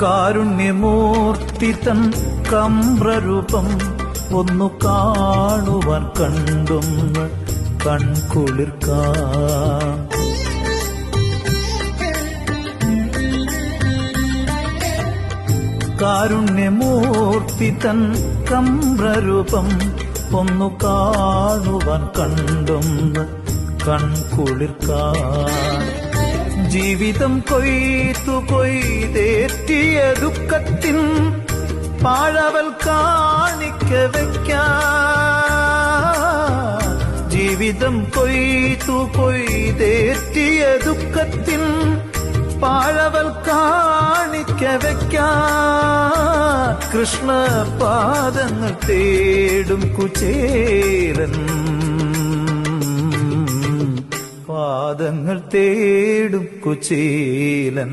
കാരുണ്യമൂർത്തി തൻ കമ്രരൂപം ഒന്നു കാണുവാൻ കണ്ടും കൺകുളിർക്കാൻ കാരുണ്യമൂർത്തി തൻ കമ്രരൂപം ഒന്നു കാണുവാൻ കണ്ടും കൺകുളിർക്കാൻ ജീവിതം കൊയ്ത്തു കൊയ്തേറ്റിയ ദുഃഖത്തിൻ പാഴവൽ കാണിക്ക വയ്ക്ക ജീവിതം കൊയ്തു കൊയ്തേറ്റിയ ദുഃഖത്തിൻ പാഴവൽ കാണിക്ക വയ്ക്ക കൃഷ്ണ പാദങ്ങൾ തേടും കുചേരൻ പാദങ്ങൾ തേടും കുചേലൻ.